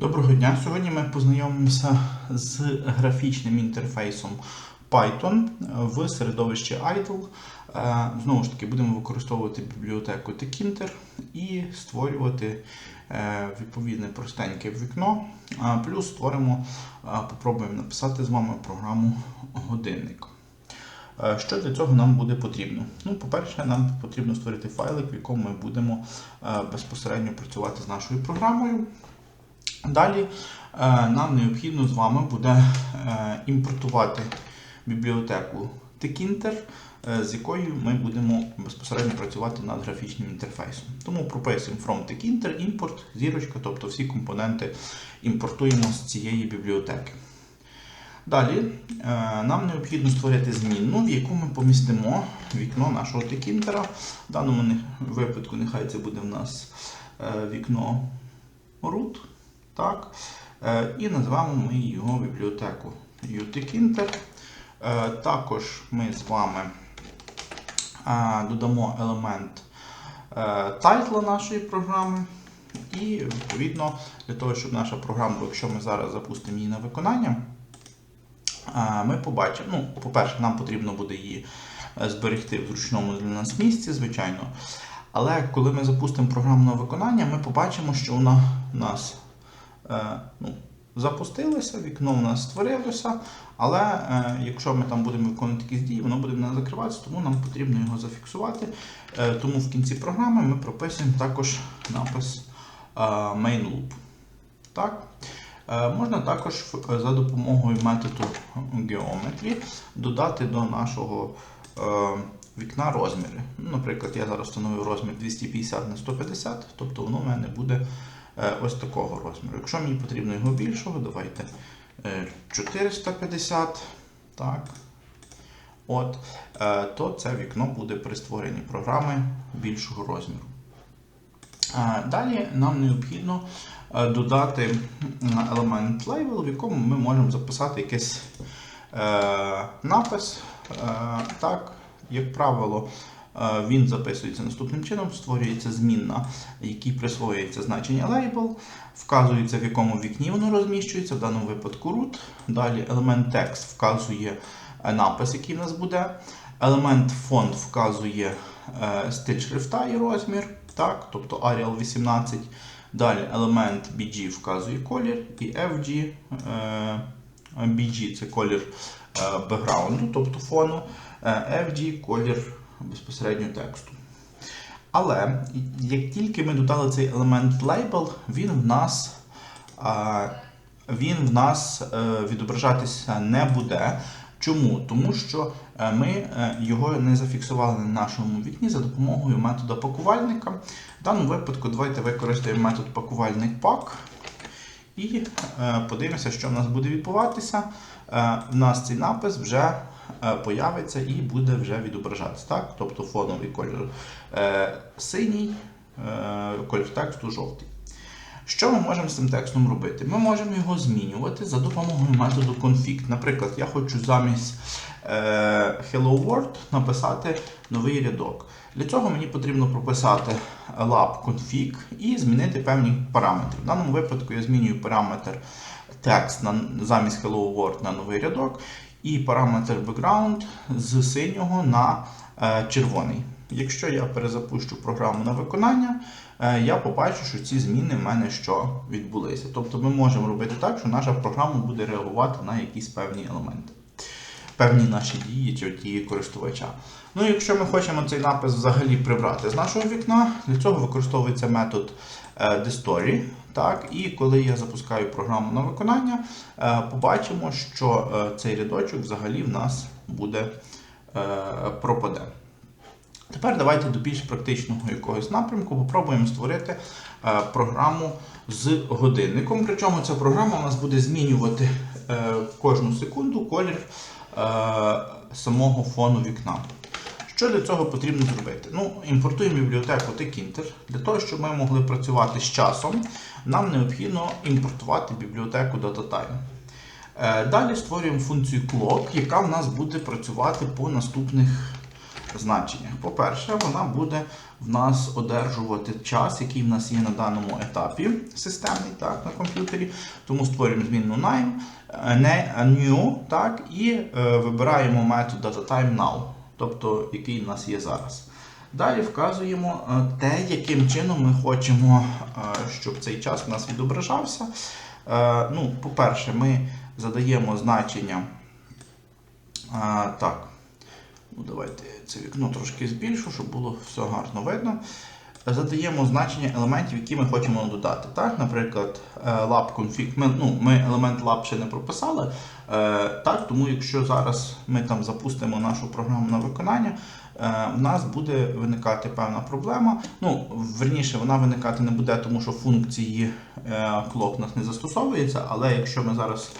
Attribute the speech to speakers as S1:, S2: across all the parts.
S1: Доброго дня! Сьогодні ми познайомимося з графічним інтерфейсом Python в середовищі IDLE. Е, Знову ж таки, будемо використовувати бібліотеку Tkinter і створювати е, відповідне простеньке вікно. Плюс створимо, е, попробуємо написати з вами програму годинник. Що для цього нам буде потрібно? Ну, по-перше, нам потрібно створити файлик, в якому ми будемо безпосередньо працювати з нашою програмою. Далі е, нам необхідно з вами буде е, імпортувати бібліотеку Tkinter, е, з якою ми будемо безпосередньо працювати над графічним інтерфейсом. Тому прописуємо from Tkinter, імпорт, зірочка, тобто всі компоненти імпортуємо з цієї бібліотеки. Далі нам необхідно створити змінну, в яку ми помістимо вікно нашого Tkinter. В даному випадку нехай це буде в нас вікно root. Так? Е, І назвемо ми його бібліотеку UTKinter. Е, Також ми з вами е, додамо елемент тайтла нашої програми. І відповідно для того, щоб наша програма, якщо ми зараз запустимо її на виконання, ми побачимо, ну, по-перше, нам потрібно буде її зберегти в зручному для нас місці, звичайно. Але коли ми запустимо програму на виконання, ми побачимо, що вона у нас ну, запустилася, вікно у нас створилося, але е, якщо ми там будемо виконувати якісь дії, воно буде нас закриватися, тому нам потрібно його зафіксувати. Е, тому в кінці програми ми прописуємо також напис е, main loop. Так? Е, Можна також е, за допомогою методу geometry додати до нашого е, вікна розміри. Наприклад, я зараз встановив розмір 250 на 150, тобто воно в мене буде е, ось такого розміру. Якщо мені потрібно його більшого, давайте е, 450. Так. От, е, то це вікно буде при створенні програми більшого розміру. Е, Далі нам необхідно е, додати елемент label, в якому ми можемо записати якийсь е, напис. Е, так, як правило, е, він записується наступним чином: створюється змінна, якій присвоюється значення label, вказується, в якому вікні воно розміщується, в даному випадку root. Далі елемент text вказує е, напис, який в нас буде. Елемент font вказує е, стиль шрифта і розмір, так, тобто Arial 18. Далі елемент BG вказує колір, і FG, е, BG це колір е, бекграунду, тобто фону, е, FG колір безпосередньо тексту. Але як тільки ми додали цей елемент label, він в нас, він в нас е, відображатися не буде. Чому? Тому що е, ми е, його не зафіксували на нашому вікні за допомогою методу пакувальника. В даному випадку давайте використаємо метод пакувальник pack і подивимося, що в нас буде відбуватися. У нас цей напис вже появиться і буде вже відображатися. Так? Тобто фоновий колір е, синій, е, колір тексту жовтий. Що ми можемо з цим текстом робити? Ми можемо його змінювати за допомогою методу config. Наприклад, я хочу замість е, Hello World написати новий рядок. Для цього мені потрібно прописати lab config і змінити певні параметри. В даному випадку я змінюю параметр текст на, замість Hello World на новий рядок, і параметр background з синього на е, червоний. Якщо я перезапущу програму на виконання, е, я побачу, що ці зміни в мене що відбулися. Тобто ми можемо робити так, що наша програма буде реагувати на якісь певні елементи, певні наші дії чи дії користувача. Ну, якщо ми хочемо цей напис взагалі прибрати з нашого вікна, для цього використовується метод е, destory. Так, і коли я запускаю програму на виконання, е, побачимо, що е, цей рядочок взагалі в нас буде е, пропаде. Тепер давайте до більш практичного якогось напрямку попробуємо створити е, програму з годинником. Причому ця програма у нас буде змінювати е, кожну секунду колір е, самого фону вікна. Що для цього потрібно зробити? Ну, імпортуємо бібліотеку Tkinter. Для того, щоб ми могли працювати з часом, нам необхідно імпортувати бібліотеку DataTime. Е, Далі створюємо функцію clock, яка в нас буде працювати по наступних значеннях. По-перше, вона буде в нас одержувати час, який в нас є на даному етапі системний так, на комп'ютері. Тому створюємо змінну name, е, не new, так, і е, вибираємо метод DataTimeNow, тобто який в нас є зараз. Далі вказуємо е, те, яким чином ми хочемо, е, щоб цей час у нас відображався. Е, Ну, по-перше, ми задаємо значення. Так. Ну, давайте це вікно трошки збільшу, щоб було все гарно видно. Задаємо значення елементів, які ми хочемо додати. Так? Наприклад, е, lab config. Ми, ну, ми елемент lab ще не прописали. Е, так, тому якщо зараз ми там запустимо нашу програму на виконання, е, в нас буде виникати певна проблема. Ну, верніше, вона виникати не буде, тому що функції у нас не застосовується, але якщо ми зараз,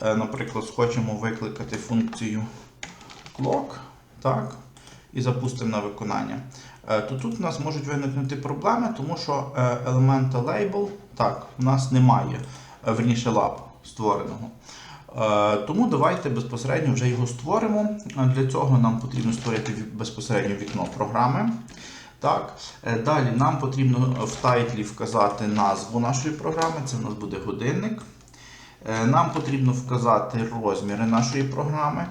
S1: наприклад, хочемо викликати функцію clock, так, і запустимо на виконання, е, то тут у нас можуть виникнути проблеми, тому що е, елемента label, так, у нас немає, е, верніше lab створеного. Тому давайте безпосередньо вже його створимо. Для цього нам потрібно створити безпосередньо вікно програми. Так. Далі нам потрібно в тайтлі вказати назву нашої програми, це в нас буде годинник. Нам потрібно вказати розміри нашої програми.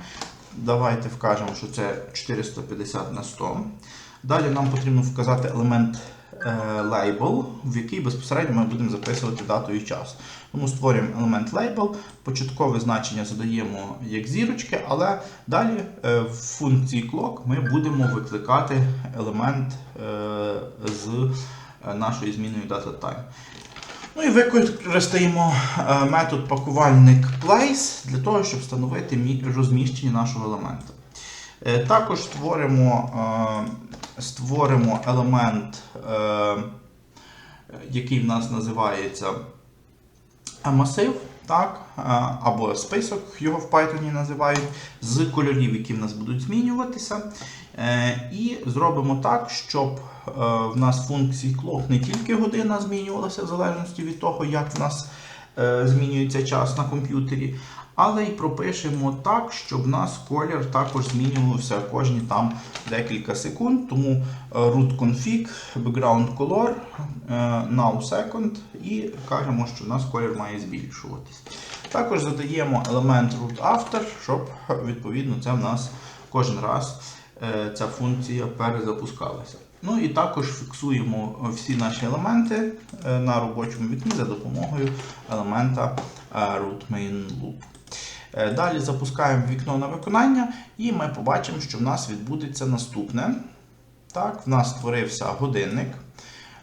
S1: Давайте вкажемо, що це 450 на 100. Далі нам потрібно вказати елемент label, в який безпосередньо ми будемо записувати дату і час. Тому створюємо елемент label, початкове значення задаємо як зірочки, але далі е, в функції clock ми будемо викликати елемент е, з е, нашою зміною DataTime. Ну і використаємо е, метод пакувальник place для того, щоб встановити розміщення нашого елемента. Е, Також створимо, е, створимо елемент, який в нас називається масив, так, або список, його в Python називають, з кольорів, які в нас будуть змінюватися. І зробимо так, щоб в нас функції clock не тільки година змінювалася в залежності від того, як в нас е, змінюється час на комп'ютері, але й пропишемо так, щоб в нас колір також змінювався кожні там декілька секунд. Тому е, root config, background color, е, now second і кажемо, що в нас колір має збільшуватись. Також задаємо елемент root after, щоб відповідно це в нас кожен раз е, ця функція перезапускалася. Ну і також фіксуємо всі наші елементи е, на робочому вікні за допомогою елемента е, root main loop. Е, Далі запускаємо вікно на виконання, і ми побачимо, що в нас відбудеться наступне. Так, в нас створився годинник.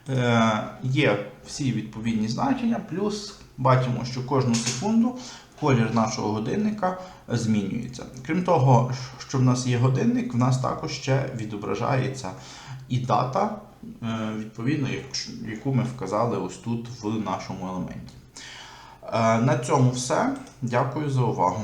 S1: Е, Є всі відповідні значення, плюс бачимо, що кожну секунду колір нашого годинника змінюється. Крім того, що в нас є годинник, в нас також ще відображається і дата, е, відповідно, яку ми вказали ось тут в нашому елементі. Е, На цьому все. Дякую за увагу.